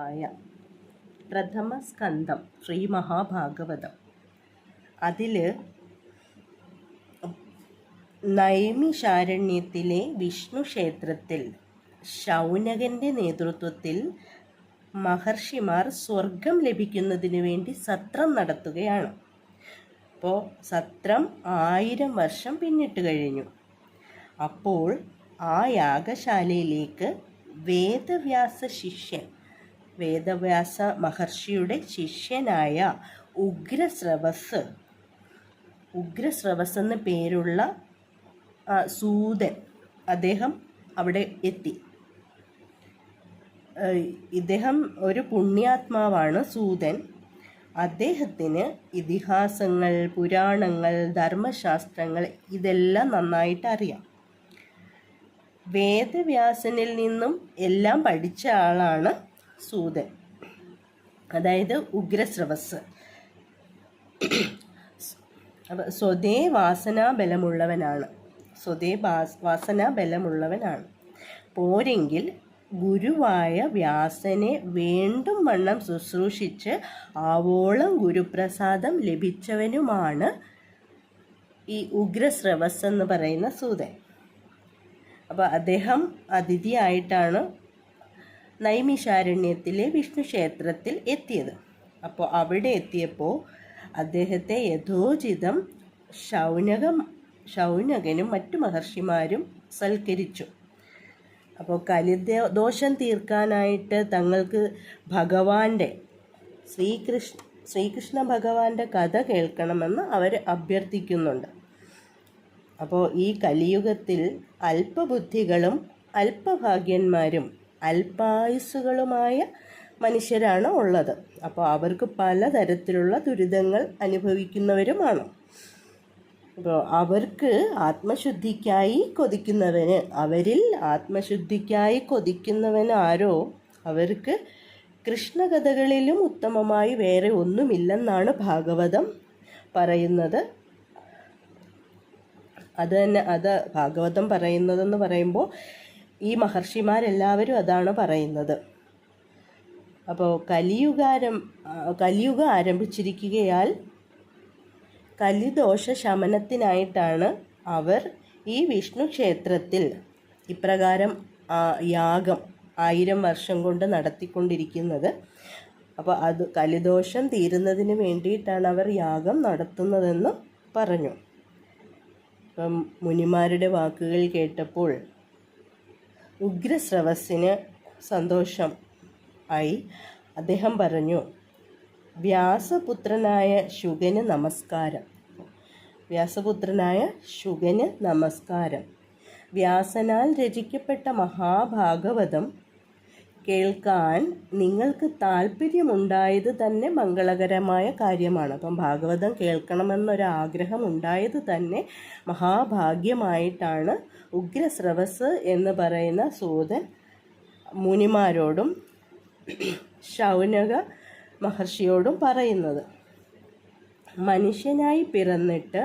ആയ പ്രഥമ സ്കന്ധം ശ്രീ മഹാഭാഗവതം അതിൽ നൈമിഷാരണ്യത്തിലെ വിഷ്ണു ക്ഷേത്രത്തിൽ ശൗനകന്റെ നേതൃത്വത്തിൽ മഹർഷിമാർ സ്വർഗം ലഭിക്കുന്നതിന് വേണ്ടി സത്രം നടത്തുകയാണ്. അപ്പോൾ സത്രം ആയിരം വർഷം പിന്നിട്ട് കഴിഞ്ഞു. അപ്പോൾ ആ യാഗശാലയിലേക്ക് വേദവ്യാസ ശിഷ്യൻ വേദവ്യാസ മഹർഷിയുടെ ശിഷ്യനായ ഉഗ്രസ്രവസ്. ഉഗ്രസ്രവസ് എന്ന പേരുള്ള സൂതൻ അദ്ദേഹം അവിടെ എത്തി. ഇദ്ദേഹം ഒരു പുണ്യാത്മാവാണ് സൂതൻ. അദ്ദേഹത്തിന് ഇതിഹാസങ്ങൾ പുരാണങ്ങൾ ധർമ്മശാസ്ത്രങ്ങൾ ഇതെല്ലാം നന്നായിട്ട് അറിയാം. വേദവ്യാസനിൽ നിന്നും എല്ലാം പഠിച്ച ആളാണ് സൂതൻ. അതായത് ഉഗ്രസ്രവസ്. സ്വതേ വാസനാ ബലമുള്ളവനാണ് സ്വതേ വാസനാ ബലമുള്ളവനാണ് പോരെങ്കിൽ ഗുരുവായ വ്യാസനെ വേണ്ടും വണ്ണം ശുശ്രൂഷിച്ച് ആവോളം ഗുരുപ്രസാദം ലഭിച്ചവനുമാണ് ഈ ഉഗ്രസ്രവസ് എന്ന് പറയുന്ന സൂതൻ. അപ്പോൾ അദ്ദേഹം അതിഥിയായിട്ടാണ് നൈമിഷാരണ്യത്തിലെ വിഷ്ണു ക്ഷേത്രത്തിൽ എത്തിയത്. അപ്പോൾ അവിടെ എത്തിയപ്പോൾ അദ്ദേഹത്തെ യഥോചിതം ശൗനകം ശൗനകനും മറ്റു മഹർഷിമാരും സൽക്കരിച്ചു. അപ്പോൾ കലിദോ ദോഷം തീർക്കാനായിട്ട് തങ്ങൾക്ക് ഭഗവാന്റെ ശ്രീകൃഷ്ണ ശ്രീകൃഷ്ണ ഭഗവാന്റെ കഥ കേൾക്കണമെന്ന് അവർ അഭ്യർത്ഥിക്കുന്നുണ്ട്. അപ്പോൾ ഈ കലിയുഗത്തിൽ അല്പബുദ്ധികളും അല്പഭാഗ്യന്മാരും അല്പായുസ്സുകളുമായ മനുഷ്യരാണ് ഉള്ളത്. അപ്പോൾ അവർക്ക് പലതരത്തിലുള്ള ദുരിതങ്ങൾ അനുഭവിക്കുന്നവരുമാണ്. അപ്പോൾ അവർക്ക് ആത്മശുദ്ധിക്കായി കൊതിക്കുന്നവന് അവരിൽ ആത്മശുദ്ധിക്കായി കൊതിക്കുന്നവനാരോ അവർക്ക് കൃഷ്ണകഥകളിലും ഉത്തമമായി വേറെ ഒന്നുമില്ലെന്നാണ് ഭാഗവതം പറയുന്നത്. അത് തന്നെ അത് ഭാഗവതം പറയുന്നതെന്ന് പറയുമ്പോൾ ഈ മഹർഷിമാരെല്ലാവരും അതാണ് പറയുന്നത്. അപ്പോൾ കലിയുഗാരം കലിയുഗ ആരംഭിച്ചിരിക്കുകയാൽ കലിദോഷ ശമനത്തിനായിട്ടാണ് അവർ ഈ വിഷ്ണു ക്ഷേത്രത്തിൽ ഇപ്രകാരം യാഗം ആയിരം വർഷം കൊണ്ട് നടത്തിക്കൊണ്ടിരിക്കുന്നത്. അപ്പോൾ അത് കലിദോഷം തീരുന്നതിന് വേണ്ടിയിട്ടാണ് അവർ യാഗം നടത്തുന്നതെന്ന് പറഞ്ഞു. അപ്പം മുനിമാരുടെ വാക്കുകൾ കേട്ടപ്പോൾ ഉഗ്രസ്രവസിന് സന്തോഷം ആയി അദ്ദേഹം പറഞ്ഞു വ്യാസപുത്രനായ ശുഗന് നമസ്കാരം. വ്യാസപുത്രനായ ശുഗന് നമസ്കാരം. വ്യാസനാൽ രചിക്കപ്പെട്ട മഹാഭാഗവതം കേൾക്കാൻ നിങ്ങൾക്ക് താല്പര്യമുണ്ടായത് തന്നെ മംഗളകരമായ കാര്യമാണ്. അപ്പം ഭാഗവതം കേൾക്കണമെന്നൊരാഗ്രഹം ഉണ്ടായത് തന്നെ മഹാഭാഗ്യമായിട്ടാണ് ഉഗ്രസ്രവസ് എന്ന് പറയുന്ന സൂതൻ മുനിമാരോടും ശൗനക മഹർഷിയോടും പറയുന്നത്. മനുഷ്യനായി പിറന്നിട്ട്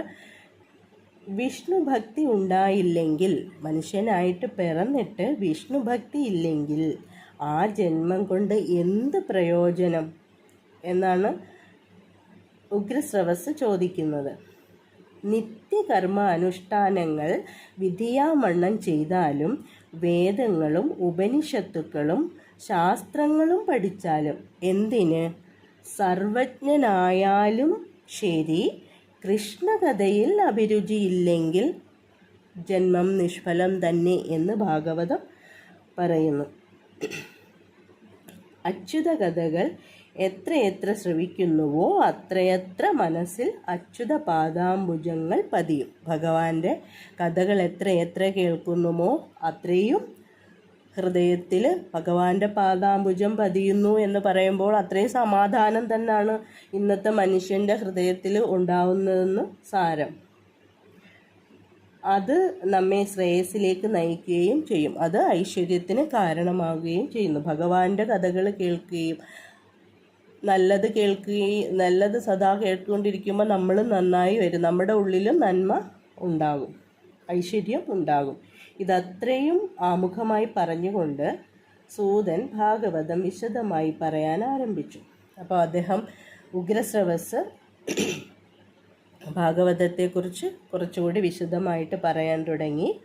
വിഷ്ണു ഭക്തി ഉണ്ടായില്ലെങ്കിൽ മനുഷ്യനായിട്ട് പിറന്നിട്ട് വിഷ്ണു ഭക്തി ഇല്ലെങ്കിൽ ആ ജന്മം കൊണ്ട് എന്ത് പ്രയോജനം എന്നാണ് ഉഗ്രസ്രവസ് ചോദിക്കുന്നത്. നിത്യകർമ്മ അനുഷ്ഠാനങ്ങൾ വിധിയാമണ്ണം ചെയ്താലും വേദങ്ങളും ഉപനിഷത്തുക്കളും ശാസ്ത്രങ്ങളും പഠിച്ചാലും എന്തിന്? സർവജ്ഞനായാലും ശരി കൃഷ്ണകഥയിൽ അഭിരുചിയില്ലെങ്കിൽ ജന്മം നിഷ്ഫലം തന്നെ എന്ന് ഭാഗവതം പറയുന്നു. അച്യുത കഥകൾ എത്രയെത്ര ശ്രവിക്കുന്നുവോ അത്രയത്ര മനസ്സിൽ അച്യുത പാദാംബുജങ്ങൾ പതിയും. ഭഗവാന്റെ കഥകൾ എത്രയെത്ര കേൾക്കുന്നുമോ അത്രയും ഹൃദയത്തിൽ ഭഗവാന്റെ പാദാംബുജം പതിയുന്നു എന്ന് പറയുമ്പോൾ അത്രയും സമാധാനം തന്നെയാണ് ഇന്നത്തെ മനുഷ്യന്റെ ഹൃദയത്തിൽ ഉണ്ടാവുന്നതെന്ന് സാരം. അത് നമ്മെ ശ്രേയസിലേക്ക് നയിക്കുകയും ചെയ്യും. അത് ഐശ്വര്യത്തിന് കാരണമാവുകയും ചെയ്യുന്നു. ഭഗവാന്റെ കഥകൾ കേൾക്കുകയും നല്ലത് കേൾക്കുകയും നല്ലത് സദാ കേട്ടുകൊണ്ടിരിക്കുമ്പോൾ നമ്മൾ നന്നായി വരും. നമ്മുടെ ഉള്ളിലും നന്മ ഉണ്ടാകും. ഐശ്വര്യം ഉണ്ടാകും. ഇതത്രയും ആമുഖമായി പറഞ്ഞുകൊണ്ട് സൂതൻ ഭാഗവതം വിശദമായി പറയാൻ ആരംഭിച്ചു അപ്പോൾ അദ്ദേഹം ഉഗ്രശ്രവസ് ഭാഗവതത്തെക്കുറിച്ച് കുറച്ചുകൂടി വിശദമായിട്ട് പറയാൻ തുടങ്ങി.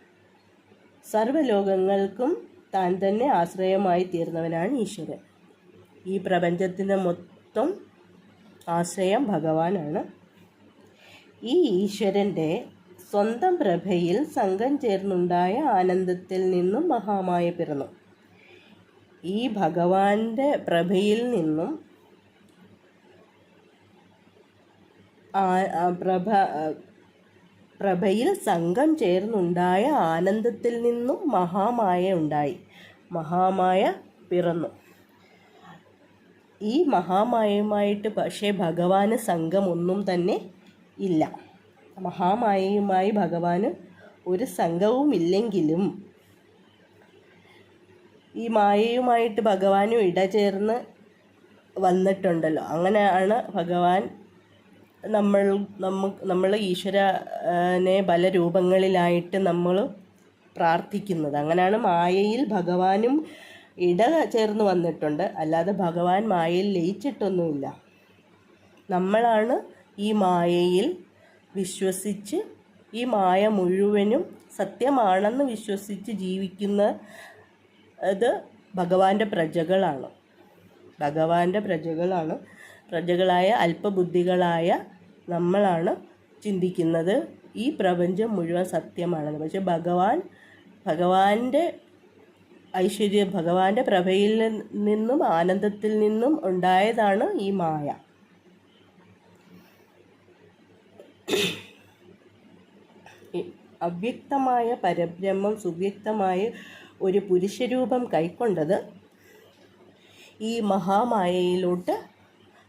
സർവലോകങ്ങൾക്കും താൻ തന്നെ ആശ്രയമായി തീർന്നവനാണ് ഈശ്വരൻ. ഈ പ്രപഞ്ചത്തിന് മൊത്തം ആശ്രയം ഭഗവാനാണ്. ഈ ഈശ്വരന്റെ സ്വന്തം പ്രഭയിൽ സംഘം ചേർന്നുണ്ടായ ആനന്ദത്തിൽ നിന്നും മഹാമായ പിറന്നു. ഈ ഭഗവാന്റെ പ്രഭയിൽ നിന്നും ആ- ആ പ്രഭ പ്രഭയിൽ സംഘം ചേർന്നുണ്ടായ ആനന്ദത്തിൽ നിന്നും മഹാമായ ഉണ്ടായി. മഹാമായ പിറന്നു. ഈ മഹാമായയുമായിട്ട് പക്ഷേ ഭഗവാന് സംഘമൊന്നും തന്നെ ഇല്ല. മഹാമായയുമായി ഭഗവാന് ഒരു സംഘവും ഇല്ലെങ്കിലും ഈ മായയുമായിട്ട് ഭഗവാനും ഇടചേർന്ന് വന്നിട്ടുണ്ടല്ലോ. അങ്ങനെയാണ് ഭഗവാൻ നമ്മൾ നമ്മൾ ഈശ്വരനെ പല രൂപങ്ങളിലായിട്ട് നമ്മൾ പ്രാർത്ഥിക്കുന്നത്. അങ്ങനെയാണ് മായയിൽ ഭഗവാനും ഇട ചേർന്ന് വന്നിട്ടുണ്ട്. അല്ലാതെ ഭഗവാൻ മായയിൽ ലയിച്ചിട്ടൊന്നുമില്ല. നമ്മളാണ് ഈ മായയിൽ വിശ്വസിച്ച് ഈ മായ മുഴുവനും സത്യമാണെന്ന് വിശ്വസിച്ച് ജീവിക്കുന്ന ഇത് ഭഗവാന്റെ പ്രജകളാണ്. ഭഗവാന്റെ പ്രജകളാണ്. പ്രജകളായ അല്പബുദ്ധികളായ നമ്മളാണ് ചിന്തിക്കുന്നത്. ഈ പ്രപഞ്ചം മുഴുവൻ സത്യമാണെന്ന്. പക്ഷെ ഭഗവാൻ ഭഗവാന്റെ ഐശ്വര്യ ഭഗവാന്റെ പ്രഭയിൽ നിന്നും ആനന്ദത്തിൽ നിന്നും ഉണ്ടായതാണ് ഈ മായ. അവ്യക്തമായ പരബ്രഹ്മം സുവ്യക്തമായ ഒരു പുരുഷരൂപം കൈക്കൊണ്ടത് ഈ മഹാമായയിലോട്ട്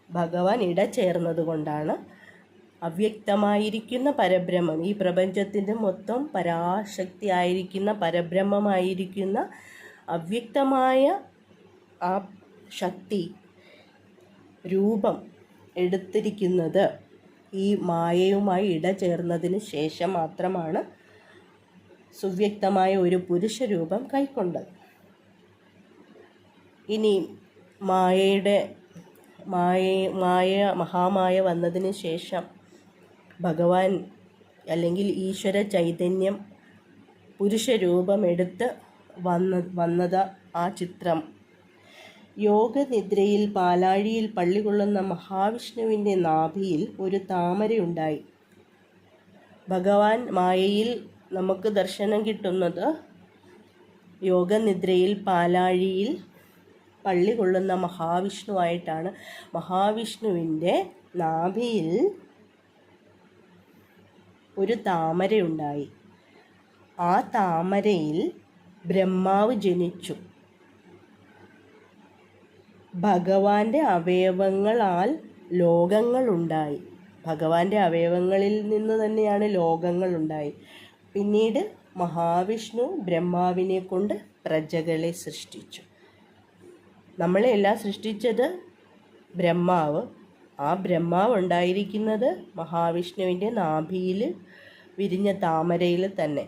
ഭഗവാൻ ഇടചേർന്നതുകൊണ്ടാണ് അവ്യക്തമായിരിക്കുന്ന പരബ്രഹ്മം. ഈ പ്രപഞ്ചത്തിന്റെ മൊത്തം പരാശക്തി ആയിരിക്കുന്ന പരബ്രഹ്മമായിരിക്കുന്ന അവ്യക്തമായ ആ ശക്തി രൂപം എടുത്തിരിക്കുന്നത് ഈ മായയുമായി ഇടചേർന്നതിന് ശേഷം മാത്രമാണ് സുവ്യക്തമായ ഒരു പുരുഷ രൂപം കൈക്കൊണ്ടത്. ഇനി മായയുടെ മായ മായ മഹാമായ വന്നതിന് ശേഷം ഭഗവാൻ അല്ലെങ്കിൽ ഈശ്വര ചൈതന്യം പുരുഷരൂപമെടുത്ത് വന്ന വന്നത് ആ ചിത്രം. യോഗനിദ്രയിൽ പാലാഴിയിൽ പള്ളികൊള്ളുന്ന മഹാവിഷ്ണുവിന്റെ നാഭിയിൽ ഒരു താമരയുണ്ടായി. ഭഗവാൻ മായയിൽ നമുക്ക് ദർശനം കിട്ടുന്നത് യോഗനിദ്രയിൽ പാലാഴിയിൽ പള്ളി കൊള്ളുന്ന മഹാവിഷ്ണുവായിട്ടാണ് മഹാവിഷ്ണുവിന്റെ നാഭിയിൽ ഒരു താമരയുണ്ടായി. ആ താമരയിൽ ബ്രഹ്മാവ് ജനിച്ചു. ഭഗവാന്റെ അവയവങ്ങളാൽ ലോകങ്ങളുണ്ടായി. ഭഗവാന്റെ അവയവങ്ങളിൽ നിന്ന് തന്നെയാണ് ലോകങ്ങളുണ്ടായി. പിന്നീട് മഹാവിഷ്ണു ബ്രഹ്മാവിനെ കൊണ്ട് പ്രജകളെ സൃഷ്ടിച്ചു. നമ്മളെ എല്ലാം സൃഷ്ടിച്ചത് ബ്രഹ്മാവ്. ആ ബ്രഹ്മാവ് ഉണ്ടായിരിക്കുന്നത് മഹാവിഷ്ണുവിന്റെ നാഭിയിൽ വിരിഞ്ഞ താമരയിൽ തന്നെ.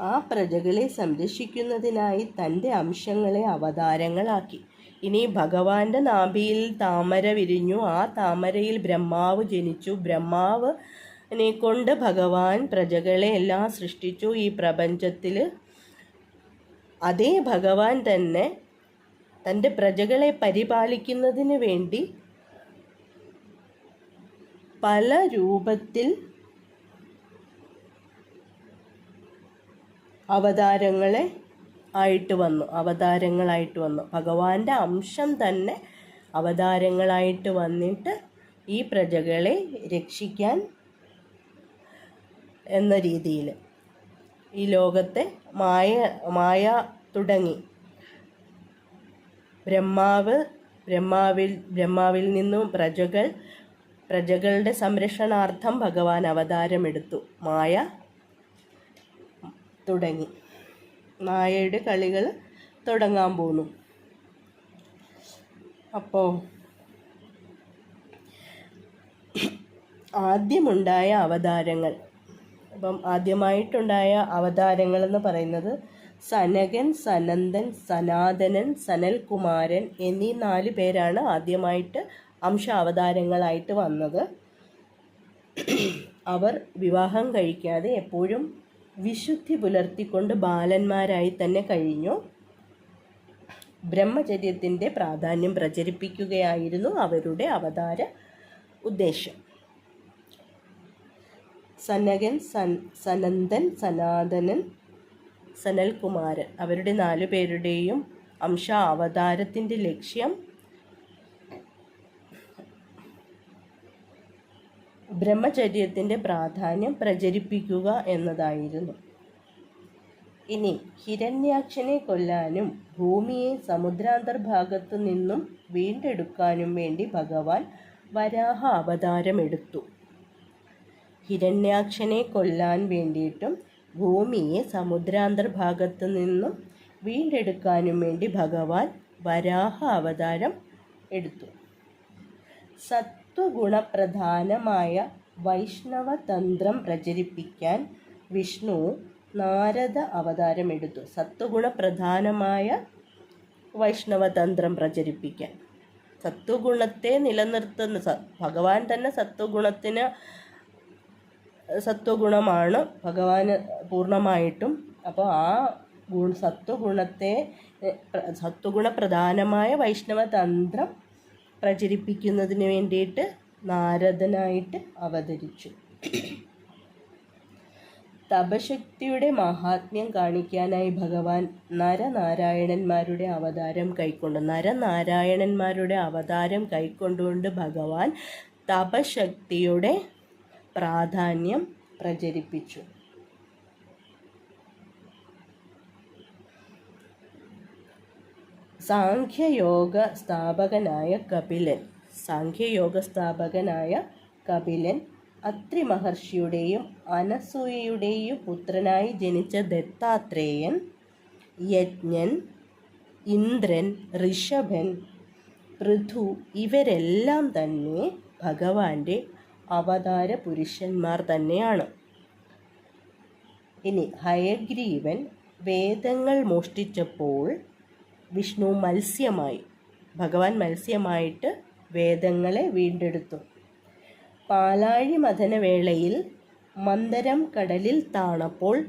ആ പ്രജകളെ സംരക്ഷിക്കുന്നതിനായി തന്റെ അംശങ്ങളെ അവതാരങ്ങളാക്കി. ഇനി ഭഗവാന്റെ നാഭിയിൽ താമര വിരിഞ്ഞു. ആ താമരയിൽ ബ്രഹ്മാവ് ജനിച്ചു. ബ്രഹ്മാവിനെ കൊണ്ട് ഭഗവാൻ പ്രജകളെ എല്ലാം സൃഷ്ടിച്ചു. ഈ പ്രപഞ്ചത്തിൽ അതേ ഭഗവാൻ തന്നെ തന്റെ പ്രജകളെ പരിപാലിക്കുന്നതിന് വേണ്ടി പല രൂപത്തിൽ അവതാരങ്ങളെ ആയിട്ട് വന്നു അവതാരങ്ങളായിട്ട് വന്നു. ഭഗവാന്റെ അംശം തന്നെ അവതാരങ്ങളായിട്ട് വന്നിട്ട് ഈ പ്രജകളെ രക്ഷിക്കാൻ എന്ന രീതിയിൽ. ഈ ലോകത്തെ മായ മായ തുടങ്ങി. ബ്രഹ്മാവ് ബ്രഹ്മാവിൽ ബ്രഹ്മാവിൽ നിന്നും പ്രജകൾ പ്രജകളുടെ സംരക്ഷണാർത്ഥം ഭഗവാൻ അവതാരമെടുത്തു. മായ തുടങ്ങി. മായയുടെ കളികൾ തുടങ്ങാൻ പോന്നു. അപ്പോൾ ആദ്യമുണ്ടായ അവതാരങ്ങൾ. അപ്പം ആദ്യമായിട്ടുണ്ടായ അവതാരങ്ങൾ എന്ന് പറയുന്നത് സനകൻ സനന്ദൻ സനാതനൻ സനൽകുമാരൻ എന്നീ നാല് പേരാണ് ആദ്യമായിട്ട് അംശ അവതാരങ്ങളായിട്ട് വന്നത്. അവർ വിവാഹം കഴിക്കാതെ എപ്പോഴും വിശുദ്ധി പുലർത്തിക്കൊണ്ട് ബാലന്മാരായി തന്നെ കഴിഞ്ഞു. ബ്രഹ്മചര്യത്തിന്റെ പ്രാധാന്യം പ്രചരിപ്പിക്കുകയായിരുന്നു അവരുടെ അവതാര ഉദ്ദേശം. സനകൻ സൻ സനന്ദൻ സനാതനൻ സനൽകുമാരൻ. അവരുടെ നാലു പേരുടെയും അംശ അവതാരത്തിന്റെ ലക്ഷ്യം ബ്രഹ്മചര്യത്തിന്റെ പ്രാധാന്യം പ്രചരിപ്പിക്കുക എന്നതായിരുന്നു. ഇനി ഹിരണ്യാക്ഷനെ കൊല്ലാനും ഭൂമിയെ സമുദ്രാന്തർഭാഗത്തു നിന്നും വീണ്ടെടുക്കാനും വേണ്ടി ഭഗവാൻ വരാഹ അവതാരമെടുത്തു. ഹിരണ്യാക്ഷനെ കൊല്ലാൻ വേണ്ടിയിട്ടും ഭൂമിയെ സമുദ്രാന്തർഭാഗത്തു നിന്നും വീണ്ടെടുക്കാനും വേണ്ടി ഭഗവാൻ വരാഹ അവതാരം എടുത്തു. സത്വഗുണപ്രധാനമായ വൈഷ്ണവ തന്ത്രം പ്രചരിപ്പിക്കാൻ വിഷ്ണു നാരദ അവതാരമെടുത്തു സത്വഗുണപ്രധാനമായ വൈഷ്ണവതന്ത്രം പ്രചരിപ്പിക്കാൻ. സത്വഗുണത്തെ നിലനിർത്തുന്ന ഭഗവാൻ തന്നെ സത്വഗുണത്തിന് സത്വഗുണമാണ് ഭഗവാന് പൂർണമായിട്ടും അപ്പോൾ ആ ഗുണ സത്വഗുണത്തെ സത്വഗുണ പ്രധാനമായ വൈഷ്ണവ തന്ത്രം പ്രചരിപ്പിക്കുന്നതിന് വേണ്ടിയിട്ട് നാരദനായിട്ട് അവതരിച്ചു. തപശക്തിയുടെ മഹാത്മ്യം കാണിക്കാനായി ഭഗവാൻ നരനാരായണന്മാരുടെ അവതാരം കൈക്കൊണ്ടു നരനാരായണന്മാരുടെ അവതാരം കൈക്കൊണ്ടുകൊണ്ട് ഭഗവാൻ തപശക്തിയുടെ പ്രാധാന്യം പ്രചരിപ്പിച്ചു. സാഖ്യയോഗ സ്ഥാപകനായ കപിലൻ സാഖ്യയോഗ സ്ഥാപകനായ കപിലൻ അത്രി മഹർഷിയുടെയും അനസൂയയുടെയും പുത്രനായി ജനിച്ച ദത്താത്രേയൻ യജ്ഞൻ ഇന്ദ്രൻ ഋഷഭൻ പൃഥു ഇവരെല്ലാം തന്നെ ഭഗവാന്റെ അവതാര പുരുഷന്മാർ തന്നെയാണ്. ഇനി ഹയഗ്രീവൻ വേദങ്ങൾ മോഷ്ടിച്ചപ്പോൾ വിഷ്ണു മത്സ്യമായി ഭഗവാൻ മത്സ്യമായിട്ട് വേദങ്ങളെ വീണ്ടെടുത്തു. പാലാഴി മഥനവേളയിൽ മന്ദരം കടലിൽ താണപ്പോൾ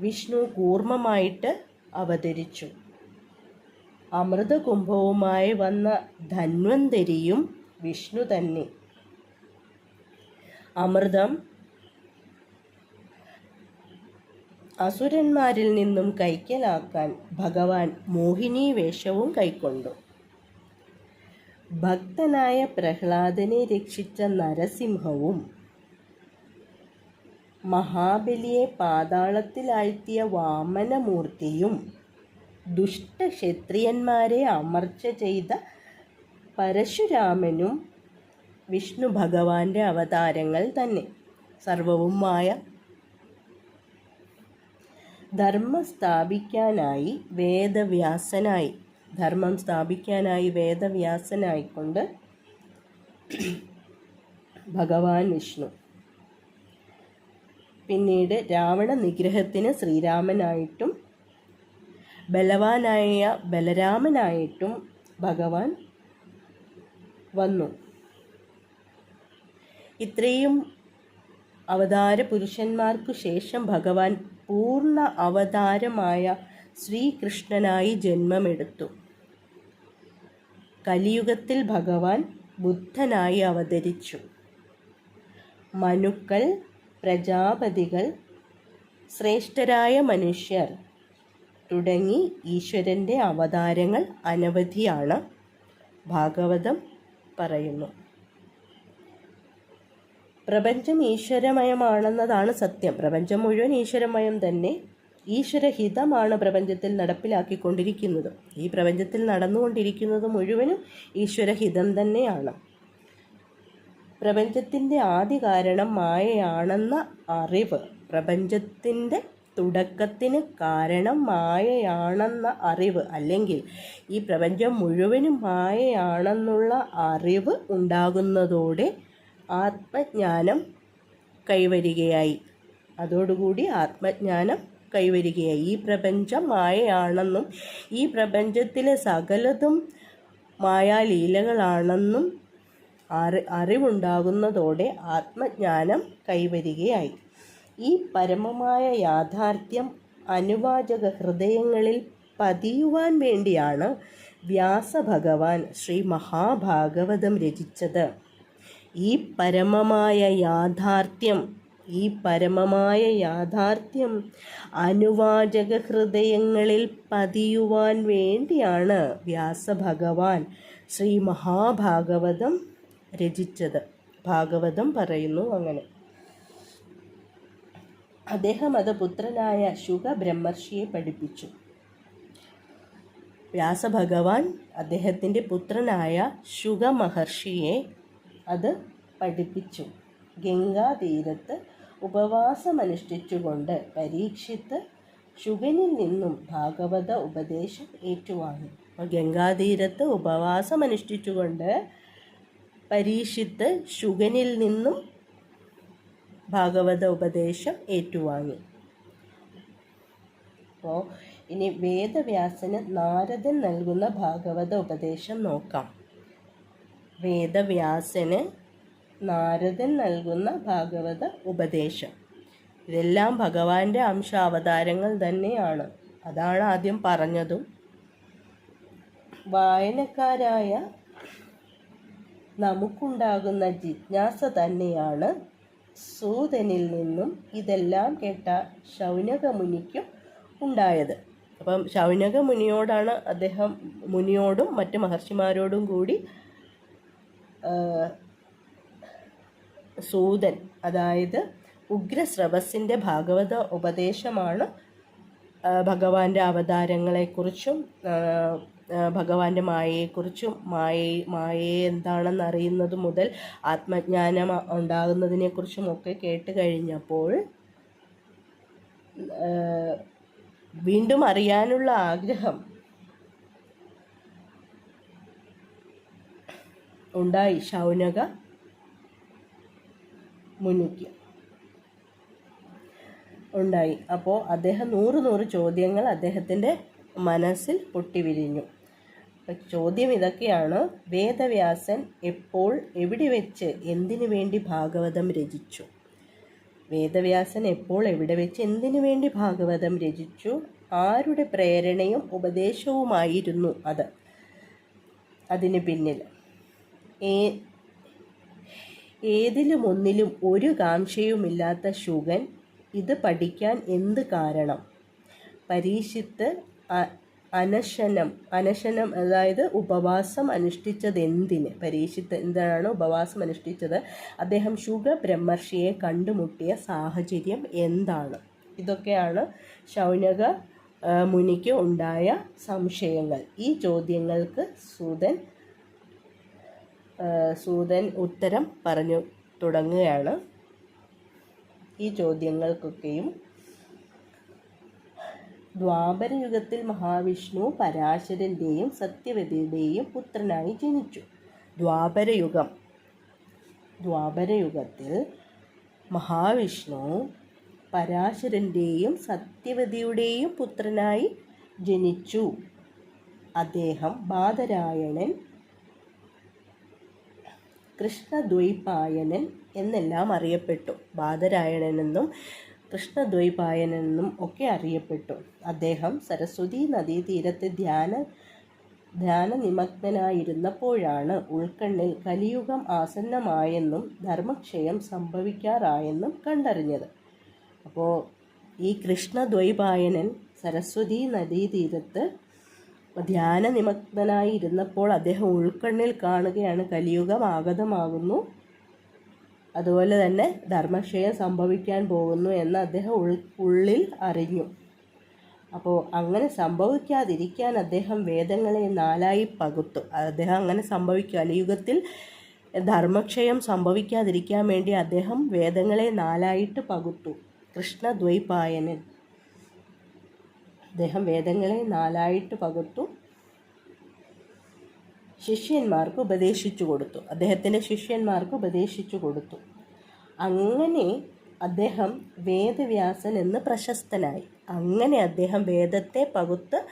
വിഷ്ണു കൂർമ്മമായിട്ട് അവതരിച്ചു. അമൃതകുംഭവുമായി വന്ന ധന്വന്തരിയും വിഷ്ണു തന്നെ. അമൃതം. അസുരന്മാരിൽ നിന്നും കൈക്കലാക്കാൻ ഭഗവാൻ മോഹിനി വേഷവും കൈക്കൊണ്ടു. ഭക്തനായ പ്രഹ്ലാദനെ രക്ഷിച്ച നരസിംഹവും മഹാബലിയെ പാതാളത്തിലാഴ്ത്തിയ വാമനമൂർത്തിയും ദുഷ്ടക്ഷത്രിയന്മാരെ അമർച്ച ചെയ്ത പരശുരാമനും വിഷ്ണു ഭഗവാന്റെ അവതാരങ്ങൾ തന്നെ. സർവവും മായ. ധർമ്മം സ്ഥാപിക്കാനായി വേദവ്യാസനായി. ധർമ്മം സ്ഥാപിക്കാനായി വേദവ്യാസനായിക്കൊണ്ട് ഭഗവാൻ വിഷ്ണു. പിന്നീട് രാവണ നിഗ്രഹത്തിന് ശ്രീരാമനായിട്ടും ബലവാനായ ബലരാമനായിട്ടും ഭഗവാൻ വന്നു. ഇത്രയും അവതാര പുരുഷന്മാർക്കു ശേഷം ഭഗവാൻ പൂർണ അവതാരമായ ശ്രീകൃഷ്ണനായി ജന്മമെടുത്തു. കലിയുഗത്തിൽ ഭഗവാൻ ബുദ്ധനായി അവതരിച്ചു. മനുക്കൾ പ്രജാപതികൾ ശ്രേഷ്ഠരായ മനുഷ്യർ തുടങ്ങി ഈശ്വരന്റെ അവതാരങ്ങൾ അനവധിയാണ്. ഭാഗവതം പറയുന്നു. പ്രപഞ്ചം ഈശ്വരമയമാണെന്നതാണ് സത്യം. പ്രപഞ്ചം മുഴുവൻ ഈശ്വരമയം തന്നെ ഈശ്വരഹിതമാണ് പ്രപഞ്ചത്തിൽ നടപ്പിലാക്കിക്കൊണ്ടിരിക്കുന്നത്. ഈ പ്രപഞ്ചത്തിൽ നടന്നുകൊണ്ടിരിക്കുന്നത് മുഴുവനും ഈശ്വരഹിതം തന്നെയാണ്. പ്രപഞ്ചത്തിന്റെ ആദ്യ കാരണം മായയാണെന്ന അറിവ് പ്രപഞ്ചത്തിന്റെ തുടക്കത്തിന് കാരണം മായയാണെന്ന അറിവ് അല്ലെങ്കിൽ ഈ പ്രപഞ്ചം മുഴുവനും മായയാണെന്നുള്ള അറിവ് ഉണ്ടാകുന്നതോടെ ആത്മജ്ഞാനം കൈവരികയായി. അതോടുകൂടി ആത്മജ്ഞാനം കൈവരികയായി. ഈ പ്രപഞ്ചം മായയാണെന്നും ഈ പ്രപഞ്ചത്തിലെ സകലതും മായാലീലകളാണെന്നും അറി അറിവുണ്ടാകുന്നതോടെ ആത്മജ്ഞാനം കൈവരികയായി. ഈ പരമമായ യാഥാർത്ഥ്യം അനുവാചക ഹൃദയങ്ങളിൽ പതിയുവാൻ വേണ്ടിയാണ് വ്യാസഭഗവാൻ ശ്രീ മഹാഭാഗവതം രചിച്ചത്. ഈ പരമമായ യാഥാർത്ഥ്യം ഈ പരമമായ യാഥാർത്ഥ്യം അനുവാചക ഹൃദയങ്ങളിൽ പതിയുവാൻ വേണ്ടിയാണ് വ്യാസഭഗവാൻ ശ്രീ മഹാഭാഗവതം രചിച്ചത്. ഭാഗവതം പറയുന്നു അങ്ങനെ. അദ്ദേഹം അത് പുത്രനായ ശുഗ ബ്രഹ്മർഷിയെ പഠിപ്പിച്ചു. വ്യാസഭഗവാൻ അദ്ദേഹത്തിന്റെ പുത്രനായ ശുഗ മഹർഷിയെ അത് പഠിപ്പിച്ചു. ഗംഗാതീരത്ത് ഉപവാസമനുഷ്ഠിച്ചുകൊണ്ട് പരീക്ഷിത്ത് ശുഗനിൽ നിന്നും ഭാഗവത ഉപദേശം ഏറ്റുവാങ്ങി. ഗംഗാതീരത്ത് ഉപവാസമനുഷ്ഠിച്ചുകൊണ്ട് പരീക്ഷിത്ത് ശുഗനിൽ നിന്നും ഭാഗവത ഉപദേശം ഏറ്റുവാങ്ങി. അപ്പോൾ ഇനി വേദവ്യാസന് നാരദൻ നൽകുന്ന ഭാഗവത ഉപദേശം നോക്കാം. വേദവ്യാസന് നാരദൻ നൽകുന്ന ഭാഗവത ഉപദേശം. ഇതെല്ലാം ഭഗവാന്റെ അംശാവതാരങ്ങൾ തന്നെയാണ്. അതാണ് ആദ്യം പറഞ്ഞതും. വായനക്കാരായ നമുക്കുണ്ടാകുന്ന ജിജ്ഞാസ തന്നെയാണ് സൂതനിൽ നിന്നും ഇതെല്ലാം കേട്ട ശൗനക മുനിക്കും ഉണ്ടായത്. അപ്പം ശൗനക മുനിയോടാണ് അദ്ദേഹം മുനിയോടും മറ്റ് മഹർഷിമാരോടും കൂടി സൂതൻ അതായത് ഉഗ്രസ്രവസിന്റെ ഭാഗവത ഉപദേശമാണ് ഭഗവാന്റെ അവതാരങ്ങളെക്കുറിച്ചും ഭഗവാന്റെ മായയെക്കുറിച്ചും മായ മായയെ എന്താണെന്ന് അറിയുന്നത് മുതൽ ആത്മജ്ഞാനം ഉണ്ടാകുന്നതിനെക്കുറിച്ചും ഒക്കെ കേട്ട് കഴിഞ്ഞപ്പോൾ വീണ്ടും അറിയാനുള്ള ആഗ്രഹം ഉണ്ടായി. ശൗനക മുനിക്ക് ഉണ്ടായി. അപ്പോൾ അദ്ദേഹം നൂറ് നൂറ് ചോദ്യങ്ങൾ അദ്ദേഹത്തിന്റെ മനസ്സിൽ പൊട്ടിവിരിഞ്ഞു. ചോദ്യം ഇതൊക്കെയാണ്. വേദവ്യാസൻ എപ്പോൾ എവിടെ വെച്ച് എന്തിനു വേണ്ടി ഭാഗവതം രചിച്ചു? വേദവ്യാസൻ എപ്പോൾ എവിടെ വെച്ച് എന്തിനു വേണ്ടി ഭാഗവതം രചിച്ചു? ആരുടെ പ്രേരണയും ഉപദേശവുമായിരുന്നു അത്. അതിന് പിന്നിൽ ഏ ഏതിലും ഒന്നിലും ഒരു കാംക്ഷയുമില്ലാത്ത ശുഗൻ ഇത് പഠിക്കാൻ എന്ത് കാരണം? പരീക്ഷിത്ത് അനശനം അനശനം അതായത് ഉപവാസം അനുഷ്ഠിച്ചത് എന്തിന് പരീക്ഷിത്ത് എന്താണ് ഉപവാസം അനുഷ്ഠിച്ചത്? അദ്ദേഹം ശുഗ ബ്രഹ്മർഷിയെ കണ്ടുമുട്ടിയ സാഹചര്യം എന്താണ്? ഇതൊക്കെയാണ് ശൗനക മുനിക്ക് ഉണ്ടായ സംശയങ്ങൾ. ഈ ചോദ്യങ്ങൾക്ക് സൂതൻ സൂതൻ ഉത്തരം പറഞ്ഞു തുടങ്ങുകയാണ്. ഈ ചോദ്യങ്ങൾക്കൊക്കെയും ദ്വാപര യുഗത്തിൽ മഹാവിഷ്ണു പരാശരന്റെയും സത്യവതിയുടെയും പുത്രനായി ജനിച്ചു. ദ്വാപരയുഗം ദ്വാപരയുഗത്തിൽ മഹാവിഷ്ണു പരാശരന്റെയും സത്യവതിയുടെയും പുത്രനായി ജനിച്ചു. അദ്ദേഹം ബാദരായണൻ കൃഷ്ണദ്വൈപായനൻ എന്നെല്ലാം അറിയപ്പെട്ടു. ബാദരായണനെന്നും കൃഷ്ണദ്വൈപായനെന്നും ഒക്കെ അറിയപ്പെട്ടു. അദ്ദേഹം സരസ്വതി നദീതീരത്ത് ധ്യാന ധ്യാന നിമഗ്നനായിരുന്നപ്പോഴാണ് ഉൾക്കണ്ണിൽ കലിയുഗം ആസന്നമായെന്നും ധർമ്മക്ഷയം സംഭവിക്കാറായെന്നും കണ്ടറിഞ്ഞത്. അപ്പോൾ ഈ കൃഷ്ണദ്വൈപായനൻ സരസ്വതി നദീതീരത്ത് ധ്യാന നിമഗ്നനായി ഇരുന്നപ്പോൾ അദ്ദേഹം ഉൾക്കണ്ണിൽ കാണുകയാണ്. കലിയുഗം ആഗതമാകുന്നു. അതുപോലെ തന്നെ ധർമ്മക്ഷയം സംഭവിക്കാൻ പോകുന്നു എന്ന് അദ്ദേഹം ഉള്ളിൽ അറിഞ്ഞു. അപ്പോൾ അങ്ങനെ സംഭവിക്കാതിരിക്കാൻ അദ്ദേഹം വേദങ്ങളെ നാലായി പകുത്തു. അദ്ദേഹം അങ്ങനെ സംഭവിക്കുക. കലിയുഗത്തിൽ ധർമ്മക്ഷയം സംഭവിക്കാതിരിക്കാൻ വേണ്ടി അദ്ദേഹം വേദങ്ങളെ നാലായിട്ട് പകുത്തു. കൃഷ്ണദ്വൈപായനൻ അദ്ദേഹം വേദങ്ങളെ നാലായിട്ട് പകർത്തു. ശിഷ്യന്മാർക്ക് ഉപദേശിച്ചു കൊടുത്തു. അദ്ദേഹത്തിന്റെ ശിഷ്യന്മാർക്ക് ഉപദേശിച്ചു കൊടുത്തു. അങ്ങനെ അദ്ദേഹം വേദവ്യാസൻ എന്ന് പ്രശസ്തനായി. അങ്ങനെ അദ്ദേഹം വേദത്തെ പകുത്ത്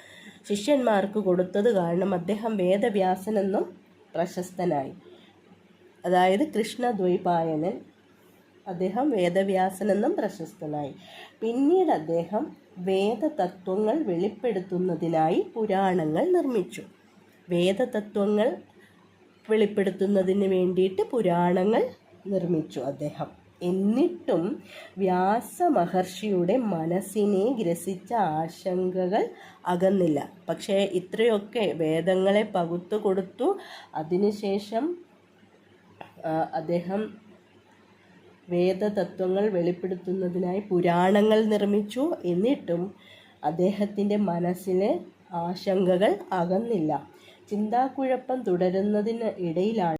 ശിഷ്യന്മാർക്ക് കൊടുത്തത് കാരണം അദ്ദേഹം വേദവ്യാസനെന്നും പ്രശസ്തനായി. അതായത് കൃഷ്ണദ്വൈപായനൻ അദ്ദേഹം വേദവ്യാസനെന്നും പ്രശസ്തനായി. പിന്നീട് അദ്ദേഹം വേദതത്വങ്ങൾ വെളിപ്പെടുത്തുന്നതിനായി പുരാണങ്ങൾ നിർമ്മിച്ചു. വേദതത്വങ്ങൾ വെളിപ്പെടുത്തുന്നതിന് വേണ്ടിയിട്ട് പുരാണങ്ങൾ നിർമ്മിച്ചു അദ്ദേഹം. എന്നിട്ടും വ്യാസ മഹർഷിയുടെ മനസ്സിനെ ഗ്രസിച്ച ആശങ്കകൾ അകന്നില്ല. പക്ഷേ ഇത്രയൊക്കെ വേദങ്ങളെ പകുത്തു കൊടുത്തു. അതിനുശേഷം അദ്ദേഹം വേദതത്വങ്ങൾ വെളിപ്പെടുത്തുന്നതിനായി പുരാണങ്ങൾ നിർമ്മിച്ചു എന്നിട്ടും അദ്ദേഹത്തിന്റെ മനസ്സിന് ആശങ്കകൾ അകന്നില്ല. ചിന്താക്കുഴപ്പം തുടരുന്നതിന് ഇടയിലാണ്